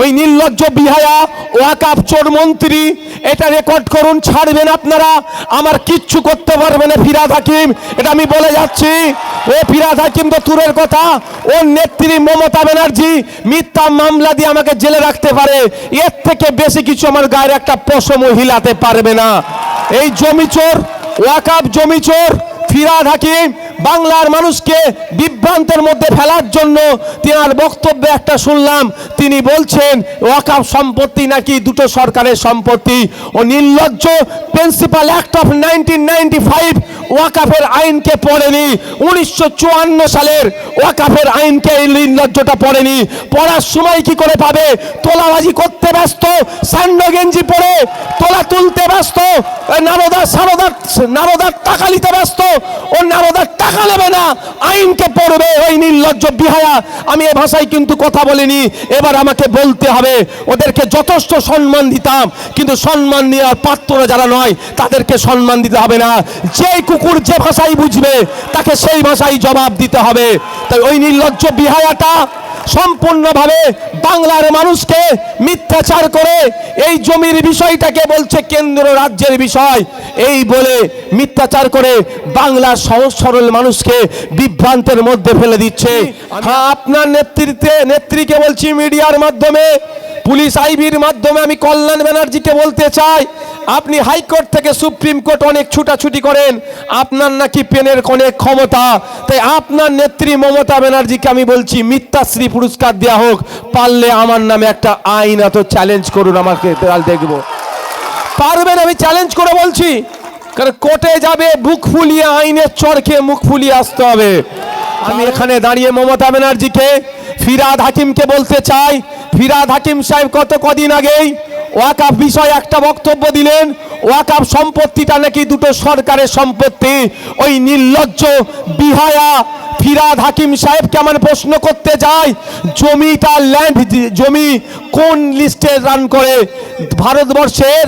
ওই নির্লজ্জ বিহায়া ওয়াকাপ চোর মন্ত্রী, এটা রেকর্ড করুন, ছাড়বেন আপনারা। আমার কিচ্ছু করতে পারবে না ফিরাদ হাকিম। এটা আমি বলে যাচ্ছি। ও ফিরাদ হাকিম তো তুরের কথা। ওর নেত্রী মমতা ব্যানার্জি, মিথ্যা মামলা দিয়ে আমাকে জেলে রাখতে পারে। এর থেকে বেশি কিছু আমার গায়ের একটা পশম হিলাতে পারবে না। এই জমি চোর ওয়াকাপ জমি চোর, ফিরাদ হাকিম বাংলার মানুষকে বিভ্রান্তের মধ্যে ফেলার জন্য তিনার বক্তব্যে একটা শুনলাম। তিনি বলছেন ওয়াকাফ সম্পত্তি নাকি দুটো সরকারের সম্পত্তি? ও নির্লজ্জ, principal act of nineteen ninety five ওয়াকাফের আইনকে পড়েনি। উনিশশো চুয়ান্ন সালের ওয়াকাফের আইনকে এই নির্লজ্জটা পড়েনি। পড়ার সময় কি করে পাবে? তোলাবাজি করতে ব্যস্ত স্যান্ড গেঞ্জি পরে তোলা তুলতে ব্যস্ত নারদার সারদার, নারদার টাকা নিতে ব্যস্ত, ও নারদার টাকা নেবে না আইনকে পড়বে ওই নির্লজ্জ বিহায়া। আমি এ ভাষায় কিন্তু কথা বলিনি, এবার আমাকে বলতে হবে, ওদেরকে যথেষ্ট সম্মান দিতাম, কিন্তু সম্মান নেওয়ার পাত্ররা যারা নয়, তাদেরকে সম্মান দিতে হবে না। যে কুকুর যে ভাষাই বুঝবে, তাকে সেই ভাষাই জবাব দিতে হবে। তাই ওই নির্লজ্জ বিহায়াটা সম্পূর্ণভাবে বাংলার মানুষকে মিথ্যাচার করে এই জমির বিষয়টাকে বলছে কেন্দ্র রাজ্যের বিষয়। এই বলে মিথ্যাচার করে বাংলার সহজ সরল মানুষকে বিভ্রান্তের মধ্যে ফেলে দিচ্ছে। হ্যাঁ আপনার নেতৃত্বে নেত্রীকে বলছি মিডিয়ার মাধ্যমে পুলিশ আইবির মাধ্যমে আমি কল্যাণ ব্যানার্জিকে বলতে চাই, আপনি হাইকোর্ট থেকে সুপ্রিম কোর্ট অনেক ছুটাছুটি করেন, আপনার নাকি পেনের অনেক ক্ষমতা। তাই আপনার নেত্রী মমতা ব্যানার্জিকে আমি বলছি, মিথ্যাশ্রী পুরস্কার দেওয়া হোক, পারলে আমার নামে একটা আইন এত চ্যালেঞ্জ করুন আমাকে দেখব। পারবেন আমি চ্যালেঞ্জ করে বলছি, কারণ কোর্টে যাবে, বুক ফুলিয়ে আইনের চরকে মুখ ফুলিয়ে আসতে হবে। আমি এখানে দাঁড়িয়ে মমতা ব্যানার্জিকে, ফিরাদ হাকিমকে বলতে চাই ফিরাদ হাকিম সাহেব কত কদিন আগেই ওয়াকাফ বিষয়ে একটা বক্তব্য দিলেন, ওয়াকাফ সম্পত্তিটা নাকি দুটো সরকারের সম্পত্তি। ওই নির্লজ্জ বিহায়া ফিরাদ হাকিম সাহেব কেমন প্রশ্ন করতে যায়, জমিটা ল্যান্ড জমি কোন লিস্টে রান করে? ভারতবর্ষের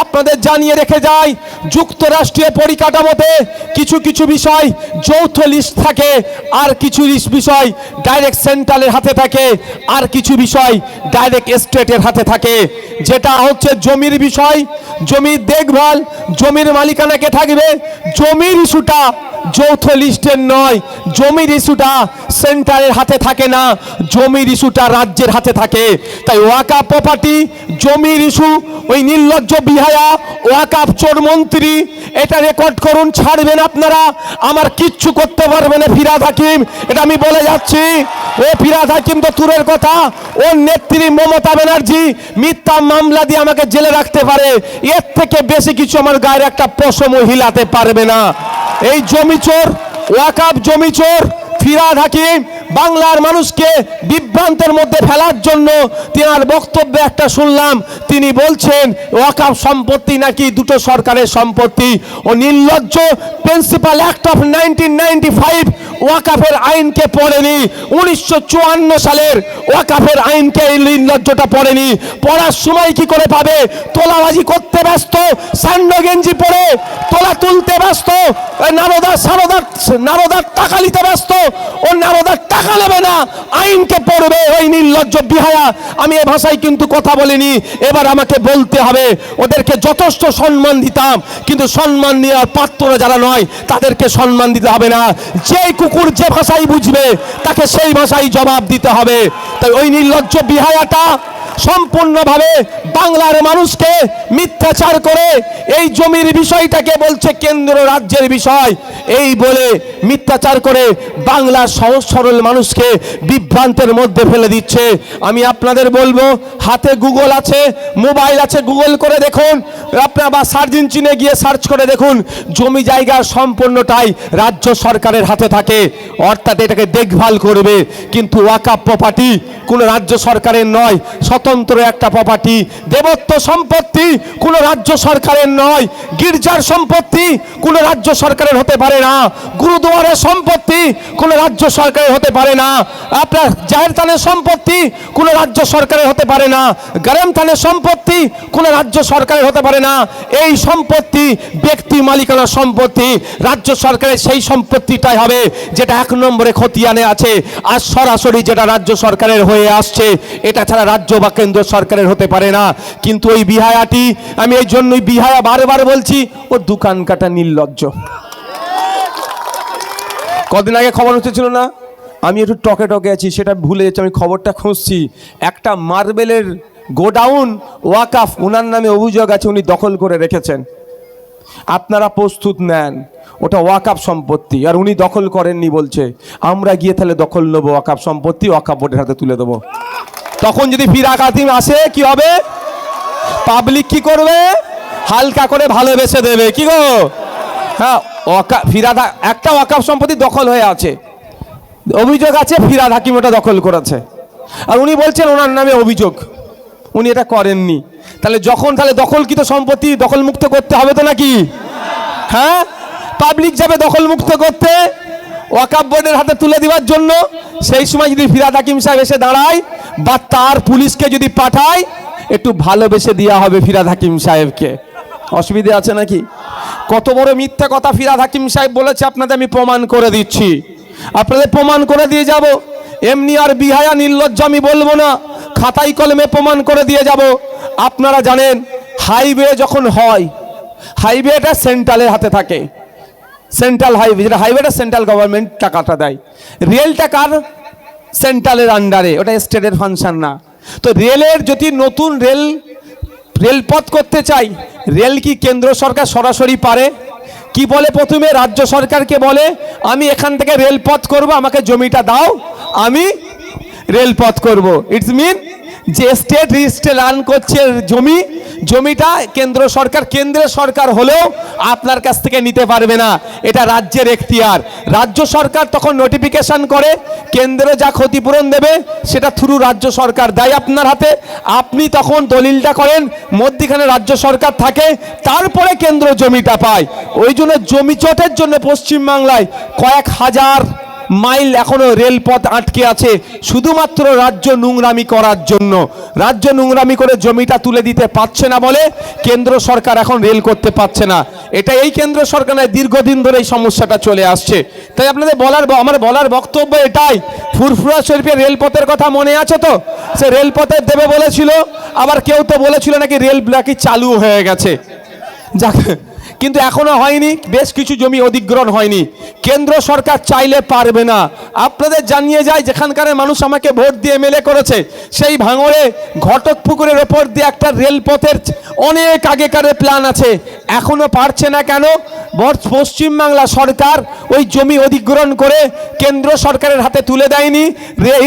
আপনাদের জানিয়ে রেখে যাই যুক্তরাষ্ট্রীয় পরিকাঠামোতে কিছু কিছু বিষয় যৌথ লিস্ট থাকে, আর কিছু বিষয় ডাইরেক্ট সেন্ট্রালের হাতে থাকে, আর কিছু বিষয় ডাইরেক্ট স্টেটের হাতে থাকে। যেটা হচ্ছে জমির বিষয়, জমির দেখভাল, জমির মালিকানাকে থাকবে? জমির ইস্যুটা যৌথ লিস্টের নয় জমির ইস্যুটা সেন্টারের হাতে থাকে না জমির ইস্যুটা রাজ্যের হাতে থাকে। তাই ওয়াকা প্রপার্টি জমির ইস্যু ওই নির্লজ্জ বিহায়া ওয়াকাপ চোর মন্ত্রী, এটা রেকর্ড করুন, ছাড়বেন আপনারা। আমার কিচ্ছু করতে পারবে না ফিরাদ হাকিম, এটা আমি বলে যাচ্ছি। ও ফিরাদ হাকিম তো তুরের কথা, ওর নেত্রী মমতা ব্যানার্জি মিথ্যা মামলা দিয়ে আমাকে জেলে রাখতে পারে। এর থেকে বেশি কিছু আমার গায়ের একটা পশম হিলাতে পারবে না। এই জমি চোর, ওয়াকাব জমি চোর, ফিরাদ হাকিম, বাংলার মানুষকে বিভ্রান্তের মধ্যে ফেলার জন্য তিনার বক্তব্যে একটা শুনলাম। তিনি বলছেন ওয়াকাফ সম্পত্তি নাকি দুটো সরকারের সম্পত্তি? ও নির্লজ্জ principal act of nineteen ninety five ওয়াকাফের আইনকে পড়েনি। উনিশশো চুয়ান্ন সালের ওয়াকাফের আইনকে এই নির্লজ্জটা পড়েনি। পড়ার সময় কি করে পাবে? তোলাবাজি করতে ব্যস্ত স্যান্ড গেঞ্জি পরে তোলা তুলতে ব্যস্ত, ওই নারদার সারদার নারদার টাকা নিতে ব্যস্ত, ও নারদার টাকা নেবে না। আইনকে পড়বে ওই নির্লজ্জ বিহায়া। আমি এ ভাষায় কিন্তু কথা বলিনি। এবার আমাকে বলতে হবে, ওদেরকে যথেষ্ট সম্মান দিতাম, কিন্তু সম্মান নেওয়ার পাত্ররা যারা নয়, তাদেরকে সম্মান দিতে হবে না। যে কুকুর যে ভাষাই বুঝবে তাকে সেই ভাষাই জবাব দিতে হবে। তাই ওই নির্লজ্জ বিহায়াটা সম্পূর্ণভাবে বাংলার মানুষকে মিথ্যাচার করে এই জমির বিষয়টাকে বলছে কেন্দ্র রাজ্যের বিষয়। এই বলে মিথ্যাচার করে বাংলার সহজ সরল মানুষকে বিভ্রান্তের মধ্যে ফেলে দিচ্ছে। আমি আপনাদের বলব, হাতে গুগল আছে, মোবাইল আছে গুগল করে দেখুন। আপনার বা সার্চ ইঞ্জিনে গিয়ে সার্চ করে দেখুন, জমি জায়গার সম্পূর্ণটাই রাজ্য সরকারের হাতে থাকে। অর্থাৎ এটাকে দেখভাল করবে। কিন্তু ওয়াকাপ প্রপার্টি কোনো রাজ্য সরকারের নয় স্বতন্ত্র একটা প্রপার্টি দেবত্ব সম্পত্তি কোনো রাজ্য সরকারের নয়, গির্জার সম্পত্তি কোনো রাজ্য সরকারের হতে পারে না, গুরুদুয়ারের সম্পত্তি কোনো রাজ্য সরকারের হতে পারে না, আপনার জাহের সম্পত্তি কোনো রাজ্য সরকারের হতে পারে না, গরম থানের সম্পত্তি কোনো রাজ্য সরকারের হতে পারে না, এই সম্পত্তি ব্যক্তি মালিকানার সম্পত্তি, রাজ্য সরকারের সেই সম্পত্তিটাই হবে যেটা এক নম্বরে খতিয়ানে আছে, আর সরাসরি যেটা রাজ্য সরকারের হয়ে আসছে, এটা ছাড়া রাজ্য বাকে কেন্দ্র সরকারের হতে পারে না। কিন্তু ওই বিহায়াটি, আমি এই জন্যই বিহায়া বারবার বলছি, ও দোকান কাটা নির্লজ্জ। কদিন আগে খবর হচ্ছিল না? আমি একটু টকে টকে আছি, সেটা ভুলে যাচ্ছি, আমি খবরটা খুঁজছি। একটা মার্বেলের গোডাউন ওয়াকাফ ওনার নামে অভিযোগ আছে, উনি দখল করে রেখেছেন। আপনারা প্রস্তুত নেন, ওটা ওয়াকাপ সম্পত্তি, আর উনি দখল করেননি বলছে। আমরা গিয়ে তাহলে দখল নেব ওয়াকাপ সম্পত্তি ওয়াকাপ বোর্ডের হাতে তুলে দেবো। তখন যদি ফিরা কাতিম আসে, কি হবে? পাবলিক কি করবে? হালকা করে ভালোবেসে দেবে। কি গো? হ্যাঁ ওয়াকা ফিরাদ একটা ওয়াকাপ সম্পত্তি দখল হয়ে আছে। অভিযোগ আছে ফিরাদ হাকিম ওটা দখল করেছে। আর উনি বলছেন, ওনার নামে অভিযোগ। উনি এটা করেননি। তাহলে যখন, তাহলে দখলকৃত সম্পত্তি দখলমুক্ত করতে হবে তো নাকি? হ্যাঁ? পাবলিক যাবে দখলমুক্ত করতে। ওয়াকাব বোর্ডের হাতে তুলে দেওয়ার জন্য সেই সময় যদি ফিরাদ হাকিম সাহেব এসে দাঁড়ায় বা তার পুলিশকে যদি পাঠায়, একটু ভালোবেসে দেওয়া হবে ফিরাদ হাকিম সাহেবকে। অসুবিধে আছে নাকি? কত বড় মিথ্যা কথা ফিরাদ হাকিম সাহেব বলেছে, আপনাদের আমি প্রমাণ করে দিচ্ছি। আপনাদের প্রমাণ করে দিয়ে যাব। এমনি আর বিহায়া নির্লজ্জ আমি বলব না, খাতাই কলমে প্রমাণ করে দিয়ে যাব। আপনারা জানেন, হাইওয়ে যখন হয়, হাইওয়েটা সেন্ট্রালের হাতে থাকে। সেন্ট্রাল হাইওয়ে যেটা হাইওয়েটা সেন্ট্রাল গভর্নমেন্ট টাকাটা দেয়। রেলটা কার সেন্ট্রালের আন্ডারে ওটা স্টেটের ফাংশন না। তো রেলের যদি নতুন রেল রেলপথ করতে চাই রেল কি কেন্দ্র সরকার সরাসরি পারে? কি বলে প্রথমে? রাজ্য সরকারকে বলে, আমি এখান থেকে রেলপথ করব, আমাকে জমিটা দাও, আমি রেলপথ করব। ইটস মিন যে স্টেট রেজিস্ট্রে রান করছে জমি, জমিটা কেন্দ্র সরকার, কেন্দ্রের সরকার হলেও আপনার কাছ থেকে নিতে পারবে না। এটা রাজ্যের এখতিয়ার। রাজ্য সরকার তখন নোটিফিকেশন করে, কেন্দ্র যা ক্ষতিপূরণ দেবে সেটা থ্রু রাজ্য সরকার দেয় আপনার হাতে। আপনি তখন দলিলটা করেন, মধ্যিখানে রাজ্য সরকার থাকে, তারপরে কেন্দ্র জমিটা পায়। ওই জন্য জমি চটের জন্য পশ্চিমবাংলায় কয়েক হাজার মাইল এখনও রেলপথ আটকে আছে, শুধুমাত্র রাজ্য নোংরামি করার জন্য। রাজ্য নোংরামি করে জমিটা তুলে দিতে পারছে না বলে কেন্দ্র সরকার এখন রেল করতে পারছে না। এটা এই কেন্দ্র সরকারের দীর্ঘদিন ধরে এই সমস্যাটা চলে আসছে। তাই আপনাদের বলার আমার বলার বক্তব্য এটাই, ফুরফুরা শরীফের রেলপথের কথা মনে আছে তো? সে রেলপথের দেবে বলেছিল, আবার কেউ তো বলেছিল নাকি রেল নাকি চালু হয়ে গেছে। যাক কিন্তু এখনও হয়নি, বেশ কিছু জমি অধিগ্রহণ হয়নি। কেন্দ্র সরকার চাইলে পারবে না। আপনাদের জানিয়ে যায় যেখানকার মানুষ আমাকে ভোট দিয়ে মেলে করেছে, সেই ভাঙড়ে ঘটক পুকুরের ওপর দিয়ে একটা রেলপথের অনেক আগেকার প্ল্যান আছে। এখনও পারছে না কেন? পশ্চিমবাংলা সরকার ওই জমি অধিগ্রহণ করে কেন্দ্র সরকারের হাতে তুলে দেয়নি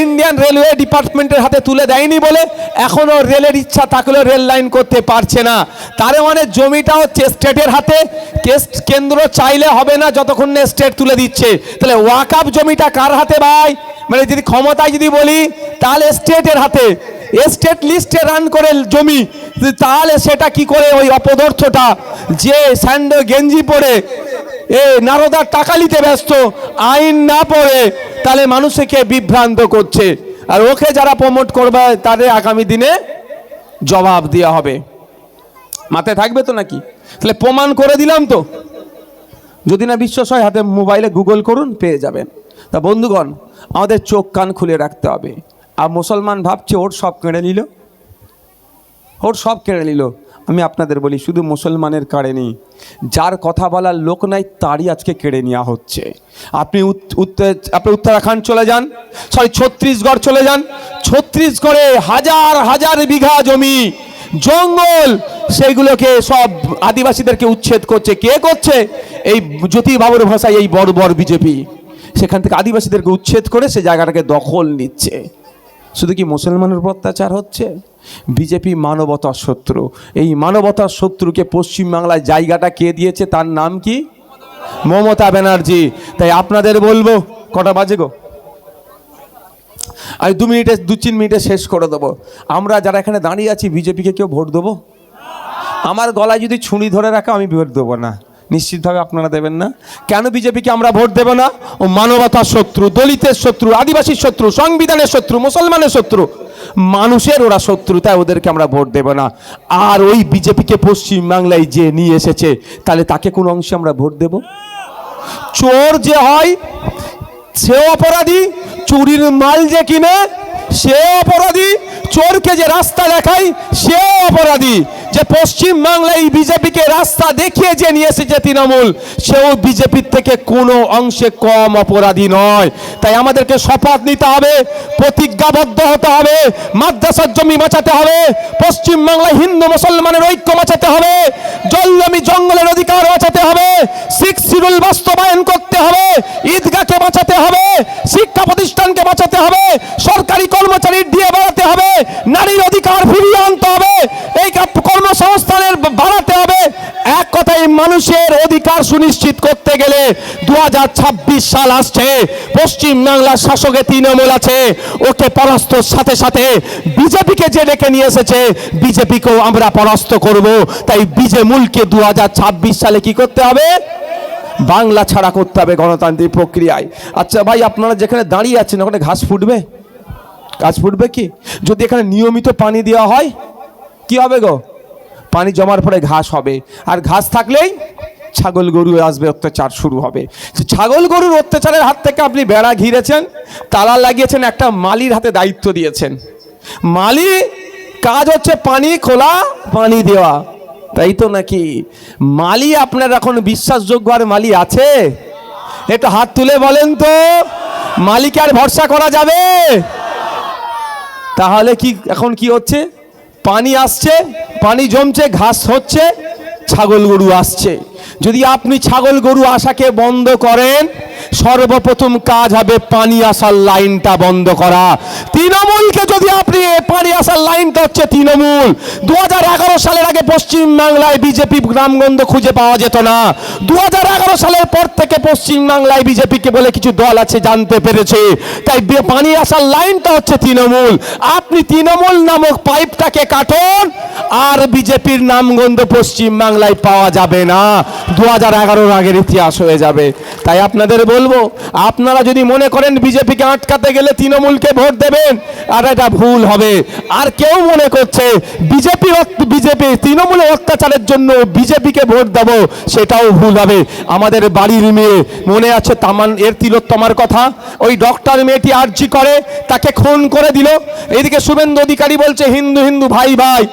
ইন্ডিয়ান রেলওয়ে ডিপার্টমেন্টের হাতে তুলে দেয়নি বলে এখনও রেলের ইচ্ছা থাকলেও রেল লাইন করতে পারছে না। তার মানে জমিটা হচ্ছে স্টেটের হাতে কেস- কেন্দ্র চাইলে হবে না যতক্ষণ না স্টেট তুলে দিচ্ছে। তাহলে ওয়াকাপ জমিটা কার হাতে ভাই? মানে যদি ক্ষমতায় যদি বলি, তাহলে স্টেটের হাতে। স্টেট লিস্টে রান করে জমি, তাহলে সেটা কি করে ওই অপদার্থটা? যে স্যান্ডো গেঞ্জি পরে, এ নারদার টাকা নিতে ব্যস্ত, আইন না পড়ে, তাহলে মানুষকে বিভ্রান্ত করছে। আর ওকে যারা প্রমোট করবে, তাদের আগামী দিনে জবাব দেওয়া হবে। মাথায় থাকবে তো নাকি? তাহলে প্রমাণ করে দিলাম তো। যদি না বিশ্বাস হয়, হাতে মোবাইলে গুগল করুন, পেয়ে যাবেন। তা বন্ধুগণ, আমাদের চোখ কান খুলে রাখতে হবে। আর মুসলমান ভাবছে, ওর সব কেড়ে নিল? ওর সব কেড়ে নিল। আমি আপনাদের বলি, শুধু মুসলমানের কাড়েনি যার কথা বলার লোক নাই, তারই আজকে কেড়ে নেওয়া হচ্ছে। আপনি আপনি উত্তরাখণ্ড চলে যান, সরি, ছত্তিশগড় চলে যান। ছত্তিশগড়ে হাজার হাজার বিঘা জমি জঙ্গল, সেইগুলোকে সব আদিবাসীদেরকে উচ্ছেদ করছে। কে করছে? এই জ্যোতি বাবুর ভাষায় এই বড় বড় বিজেপি। সেখান থেকে আদিবাসীদেরকে উচ্ছেদ করে সে জায়গাটাকে দখল নিচ্ছে। শুধু কি মুসলমানের অত্যাচার হচ্ছে? বিজেপি মানবতার শত্রু। এই মানবতার শত্রুকে পশ্চিমবাংলায় জায়গাটা কে দিয়েছে? তার নাম কি? মমতা ব্যানার্জি। তাই আপনাদের বলব, কটা বাজে গো? আমি দু মিনিটে, দু তিন মিনিটে শেষ করে দেবো। আমরা যারা এখানে দাঁড়িয়ে আছি বিজেপিকে কেউ ভোট দেবো? আমার গলায় যদি ছুঁড়ি ধরে রাখা, আমি ভোট দেবো না। নিশ্চিতভাবে আপনারা দেবেন না। কেন বিজেপিকে আমরা ভোট দেবো না? ও মানবতার শত্রু, দলিতের শত্রু আদিবাসীর শত্রু, সংবিধানের শত্রু, মুসলমানের শত্রু। মানুষের ওরা শত্রু, তাই ওদেরকে আমরা ভোট দেবো না। আর ওই বিজেপিকে পশ্চিমবাংলায় যে নিয়ে এসেছে, তাহলে তাকে কোন অংশে আমরা ভোট দেব? চোর যে হয় সে অপরাধী, চুরির মাল যে কিনে সেও অপরাধী, চোরকে যে রাস্তা দেখায় সেও অপরাধী। যে পশ্চিম বাংলায় বিজেপিকে রাস্তা দেখিয়ে যে নিয়ে এসেছে তৃণমূল, সেও বিজেপির থেকে কোনো অংশে কম অপরাধী নয়। তাই আমাদেরকে শপথ নিতে হবে, প্রতিজ্ঞাবদ্ধ হতে হবে, মাদ্রাসার জমি বাঁচাতে হবে, পশ্চিম বাংলায় হিন্দু মুসলমানের ঐক্য বাঁচাতে হবে জল জমি জঙ্গলের অধিকার বাঁচাতে হবে সিক্স শিডিউল বাস্তবায়ন ঈদগাহকে বাঁচাতে হবে, শিক্ষা প্রতিষ্ঠানকে বাঁচাতে হবে, সরকারি কর্মচারীর দিয়ে বাড়াতে হবে, নারীর অধিকার ফিরিয়ে আনতে হবে, এই কর্মসংস্থানের বাড়াতে হবে। এক কথায় মানুষের অধিকার সুনিশ্চিত করতে গেলে দুহাজার ছাব্বিশ সাল আসছে, পশ্চিম বাংলার শাসকে তৃণমূল আছে, ওকে পরাস্তর সাথে সাথে বিজেপিকে যে ডেকে নিয়ে এসেছে, বিজেপিকেও আমরা পরাস্ত করব। তাই বিজে মূলকে দু সালে কি করতে হবে? বাংলা ছাড়া করতে হবে গণতান্ত্রিক প্রক্রিয়ায়। আচ্ছা ভাই, আপনারা যেখানে দাঁড়িয়ে আছেন, ওখানে ঘাস ফুটবে? গাছ ফুটবে কি? যদি এখানে নিয়মিত পানি দেওয়া হয়, কি হবে গো? পানি জমার পরে ঘাস হবে। আর ঘাস থাকলেই ছাগল গরু আসবে, অত্যাচার শুরু হবে। ছাগল গরুর অত্যাচারের হাত থেকে আপনি বেড়া ঘিরেছেন, তালা লাগিয়েছেন, একটা মালির হাতে দায়িত্ব দিয়েছেন। মালি, কাজ হচ্ছে পানি খোলা, পানি দেওয়া। তাই তো নাকি মালি আপনার এখন বিশ্বাসযোগ্য আর মালি আছে? একটু হাত তুলে বলেন তো, মালিকে আর ভরসা করা যাবে? তাহলে কি এখন কি হচ্ছে? পানি আসছে, পানি জমছে, ঘাস হচ্ছে, ছাগল গরু আসছে। যদি আপনি ছাগল গরু আসাকে বন্ধ করেন, সর্বপ্রথম কাজ হবে পানি আসার লাইনটা বন্ধ করা। তৃণমূলকে যদি আপনি পানি আসার লাইনটা হচ্ছে তৃণমূল দু হাজার এগারো সালের আগে পশ্চিম বাংলায় বিজেপি গ্রামগন্ধ খুঁজে পাওয়া যেত না। দু হাজার এগারো সালের পর থেকে পশ্চিম বাংলায় বিজেপিকে বলে কিছু দল আছে জানতে পেরেছে। তাই পানি আসার লাইনটা হচ্ছে তৃণমূল। আপনি তৃণমূল নামক পাইপটাকে কাটুন, আর বিজেপির নামগন্ধ পশ্চিম বাংলায় পাওয়া যাবে না। দু হাজার এগারোর আগের ইতিহাস হয়ে যাবে। তাই আপনাদের বলব, আপনারা যদি মনে করেন বিজেপিকে আটকাতে গেলে তৃণমূলকে ভোট দেবেন, আর এটা ভুল হবে। আর কেউ মনে করছে বিজেপি বিজেপি তৃণমূলের অত্যাচারের জন্য বিজেপিকে ভোট দেব, সেটাও ভুল হবে। আমাদের বাড়ির মেয়ে, মনে আছে তামান, এর তিলোত্তমার কথা? ওই ডক্টর মেয়েটি আর্জি করে, তাকে খুন করে দিল। এদিকে শুভেন্দু অধিকারী বলছে, হিন্দু হিন্দু, ভাই ভাই।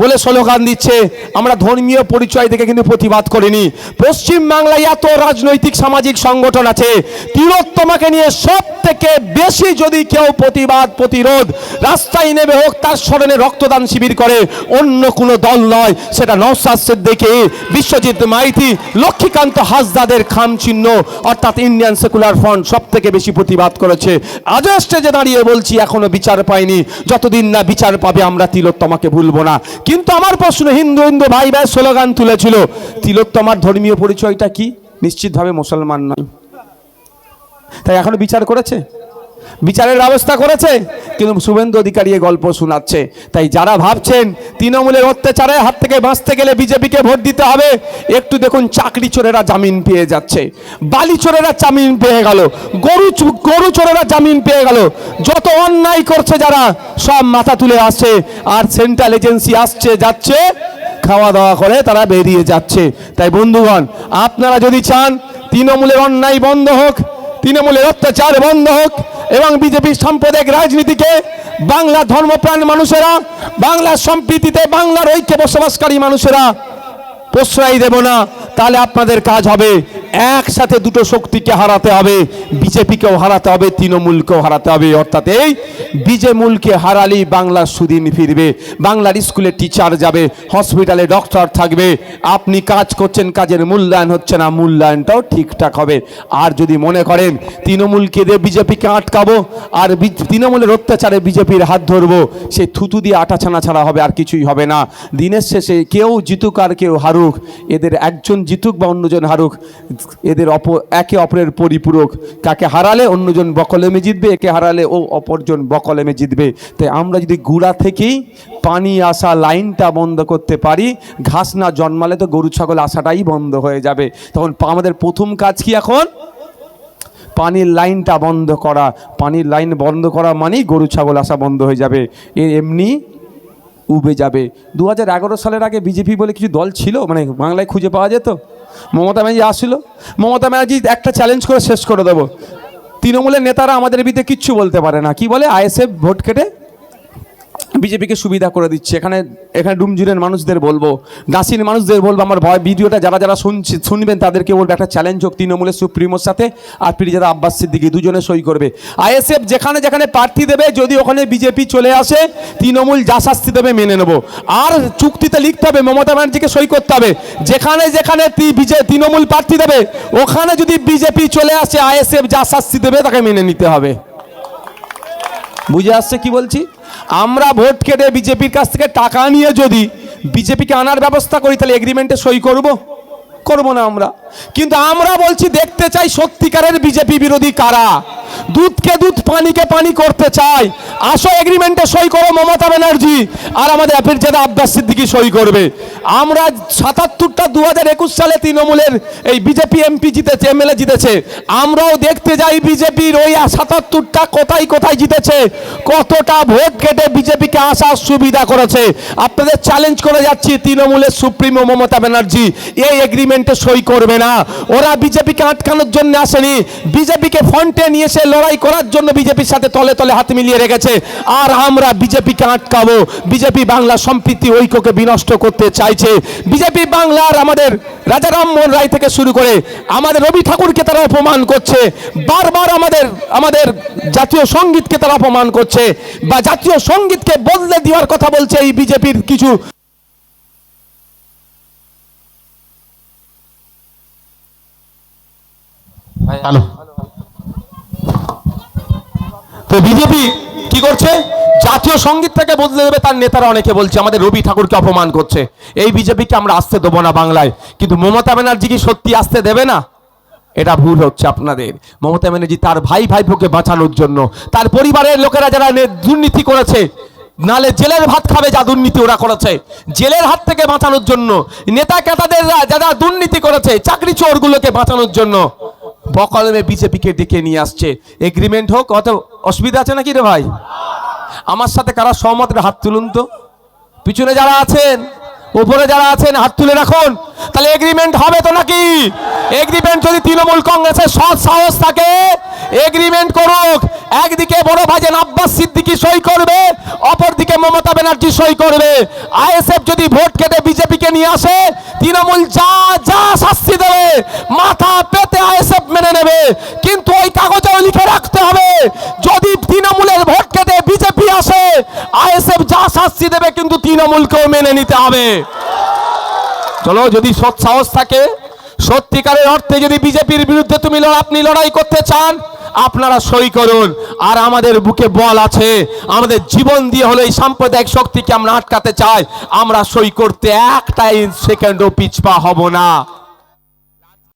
বলে স্লোগান দিচ্ছে। আমরা ধর্মীয় পরিচয় থেকে কিন্তু প্রতিবাদ করিনি। পশ্চিম বাংলায় এত রাজনৈতিক সামাজিক সংগঠন আছে। তিলোত্তমাকে নিয়ে সব থেকে বেশি যদি কেউ প্রতিবাদ, প্রতিরোধ, রাস্তায় নেমে হোক, তার স্মরণে রক্তদান শিবির করে। অন্য কোনো দল নয়, সেটা নওসাদ সিদ্দিকী, বিশ্বজিৎ মাইতি, লক্ষ্মীকান্ত হাসদাদের খাম চিহ্ন, অর্থাৎ ইন্ডিয়ান সেকুলার ফ্রন্ট সব থেকে বেশি প্রতিবাদ করেছে। আজও স্টেজে দাঁড়িয়ে বলছি, এখনও বিচার পাইনি। যতদিন না বিচার পাবে, আমরা তিলোত্তমাকে ভুলবো না। কিন্তু আমার প্রশ্ন হিন্দু হিন্দু ভাই ভাই স্লোগান তুলেছিল। তিলোত্তমার ধর্মীয় পরিচয়টা কি? নিশ্চিতভাবে মুসলমান নয়। তাই এখনও বিচার করেছে? বিচারের ব্যবস্থা করেছে। কিন্তু শুভেন্দু অধিকারী এ গল্প শোনাচ্ছে। তাই যারা ভাবছেন তৃণমূলের অত্যাচারের হাত থেকে বাঁচতে গেলে বিজেপিকে ভোট দিতে হবে, একটু দেখুন চাকরি চোরেরা জামিন পেয়ে যাচ্ছে। বালি চোরেরা জামিন পেয়ে গেল। গরু গরু চোরেরা জামিন পেয়ে গেল। যত অন্যায় করছে যারা, সব মাথা তুলে আসছে। আর সেন্ট্রাল এজেন্সি আসছে, যাচ্ছে, খাওয়া দাওয়া করে তারা বেরিয়ে যাচ্ছে। তাই বন্ধুগণ, আপনারা যদি চান, তৃণমূলের অন্যায় বন্ধ হোক তৃণমূলের অত্যাচার বন্ধ হোক এবং বিজেপির সাম্প্রদায়িক রাজনীতিকে বাংলা ধর্মপ্রাণ মানুষেরা বাংলার সম্প্রীতিতে বাংলার ঐক্যে বসবাসকারী মানুষেরা প্রশ্রয় দেব না। তাহলে আপনাদের কাজ হবে, একসাথে দুটো শক্তিকে হারাতে হবে, বিজেপিকেও হারাতে হবে, তৃণমূলকেও হারাতে হবে। অর্থাৎ এই বিজেমূলকে হারালেই বাংলার সুদিন ফিরবে, বাংলার স্কুলে টিচার যাবে হসপিটালে ডক্টর থাকবে। আপনি কাজ করছেন, কাজের মূল্যায়ন হচ্ছে না, মূল্যায়নটাও ঠিকঠাক হবে। আর যদি মনে করেন তৃণমূলকে দিয়ে বিজেপিকে আটকাবো, আর তৃণমূলের অত্যাচারে বিজেপির হাত ধরবো, সে থুতু দিয়ে আটা ছানা ছাড়া হবে, আর কিছুই হবে না। দিনের শেষে কেউ জিতুক আর কেউ হারুক, এদের একজন জিতুক বা অন্যজন হারুক, এদের অপ, একে অপরের পরিপূরক। কাকে হারালে অন্যজন বকলেমে জিতবে, একে হারালে ও অপরজন বকলেমে জিতবে। তাই আমরা যদি গুড়া থেকেই পানি আসা লাইনটা বন্ধ করতে পারি, ঘাস না জন্মালে তো গরু, ছাগল আসাটাই বন্ধ হয়ে যাবে। তখন আমাদের প্রথম কাজ কি এখন? পানির লাইনটা বন্ধ করা। পানির লাইন বন্ধ করা মানেই গরু, ছাগল আসা বন্ধ হয়ে যাবে। এমনি উবে যাবে। দু হাজার এগারো সালের আগে বিজেপি বলে কিছু দল ছিল মানে বাংলায় খুঁজে পাওয়া যেত? মমতা ব্যানার্জি আসছিল। মমতা ব্যানার্জি একটা চ্যালেঞ্জ করে শেষ করে দেবো। তৃণমূলের নেতারা আমাদের বিরুদ্ধে কিচ্ছু বলতে পারে না। কি বলে? আইএসএফ ভোট কেটে বিজেপিকে সুবিধা করে দিচ্ছে। এখানে এখানে ডুমজুরের মানুষদের বলব, গাছির মানুষদের বলব, আমার ভয়, ভিডিওটা যারা যারা শুনছে, শুনবেন, তাদেরকে বলব, একটা চ্যালেঞ্জ হোক তৃণমূলের সুপ্রিমোর সাথে, আর পিরিজাদা আব্বাস সিদ্দিকি, দুজনে সই করবে। আইএসএফ যেখানে যেখানে প্রার্থী দেবে, যদি ওখানে বিজেপি চলে আসে, তৃণমূল যা শাস্তি দেবে মেনে নেব। আর চুক্তিতে লিখতে হবে, মমতা ব্যানার্জিকে সই করতে হবে। যেখানে যেখানে তৃণমূল প্রার্থী দেবে, ওখানে যদি বিজেপি চলে আসে, আইএসএফ যা শাস্তি দেবে, তাকে মেনে নিতে হবে। বুঝে আসছে কি বলছি? আমরা ভোট কেটে বিজেপির কাছ থেকে টাকা নিয়ে যদি বিজেপিকে আনার ব্যবস্থা করি, তাহলে এগ্রিমেন্টে সই করব? করব না আমরা। কিন্তু আমরা বলছি, দেখতে চাই সত্যিকারের বিজেপি বিরোধী কারা? দুধকে দুধ, পানিকে পানি করতে চাই। আসো এগ্রিমেন্টে সই করো, মমতা ব্যানার্জি। আর আমাদের অ্যাপের জেদা আব্বাস সিদ্দিকি সই করবে। আমরা সাতাত্তরটা দু হাজার একুশ সালে তৃণমূলের এই বিজেপি এমপি জিতেছে, এমএলএ জিতেছে। আমরাও দেখতে যাই বিজেপির ওই সাতাত্তরটা কোথায় কোথায় জিতেছে। কতটা ভোট কেটে বিজেপিকে আসার সুবিধা করেছে। আপনাদের চ্যালেঞ্জ করে যাচ্ছি তৃণমূলের সুপ্রিমো মমতা ব্যানার্জি। এই এগ্রিমেন্টে সই করবে না। ওরা বিজেপিকে আটকানোর জন্য আসেনি। বিজেপিকে ফ্রন্টে নিয়ে এসে লড়াই করার জন্য বিজেপির সাথে তলে তলে হাত মিলিয়ে রেখেছে। আর আমরা বিজেপিকে আটকাবো। বিজেপি বাংলা সম্প্রীতি ঐক্যকে বিনষ্ট করতে চাইছে। বিজেপি বাংলার আমাদের রাজা রামমোহন রায় থেকে শুরু করে আমাদের রবি ঠাকুরকে তারা অপমান করছে। বারবার আমাদের আমাদের জাতীয় সঙ্গীতকে তারা অপমান করছে বা জাতীয় সঙ্গীতকে বদলে দেওয়ার কথা বলছে এই বিজেপির কিছু হ্যালো। তো বিজেপি কি করছে? জাতীয় সংগীত থেকে বদলে দেবে তার নেতারা অনেকে বলছে, আমাদের রবি ঠাকুরকে অপমান করছে। এই বিজেপিকে আমরা আসতে দেবো না বাংলায়। কিন্তু মমতা ব্যানার্জি কি সত্যি আসতে দেবে না? এটা ভুল হচ্ছে আপনাদের। মমতা ব্যানার্জি তার ভাই ভাইপোকে বাঁচানোর জন্য, তার পরিবারের লোকেরা যারা দুর্নীতি করেছে, নালে জেলের ভাত খাবে যা দুর্নীতি ওরা করেছে। জেলের হাত থেকে বাঁচানোর জন্য নেতা কেতাদের যারা দুর্নীতি করেছে, চাকরি চোরগুলোকে বাঁচানোর জন্য বকলমে বিজেপিকে ডেকে নিয়ে আসছে। এগ্রিমেন্ট হোক, অত অসুবিধা আছে নাকি রে ভাই? আমার সাথে কারা সহমত হাত তুলুন তো। পিছনে যারা আছেন, উপরে যারা আছেন, হাত তুলে রাখুন। তাহলে এগ্রিমেন্ট হবে তো নাকি? এগ্রিমেন্ট যদি তৃণমূল কংগ্রেসের সৎ সাহস থাকে এগ্রিমেন্ট করুক। একদিকে বড় ভাইজান আব্বাস সিদ্দিকি সই করবে, অপরদিকে মমতা ব্যানার্জি সই করবে। আইএসএফ যদি ভোট কেটে বিজেপিকে নিয়ে আসে, তৃণমূল যা যা শাস্তি দেবে। মাথা পেতে কিন্তু ওই কাগজেও লিখে রাখতে হবে। যদি তৃণমূলের ভোট কেটে বিজেপি আসে, আইএসএফ যা শাস্তি দেবে কিন্তু তৃণমূলকেও মেনে নিতে হবে। চলো, যদি সৎ সাহস থাকে, সত্যিকারের অর্থে যদি বিজেপির বিরুদ্ধে তুমি আপনি লড়াই করতে চান, আপনারা সই করুন। আর আমাদের বুকে বল আছে। আমাদের জীবন দিয়ে হলে এই সাম্প্রদায়িক শক্তিকে আমরা আটকাতে চাই। আমরা সই করতে একটাই সেকেন্ডও পিছপা হব না।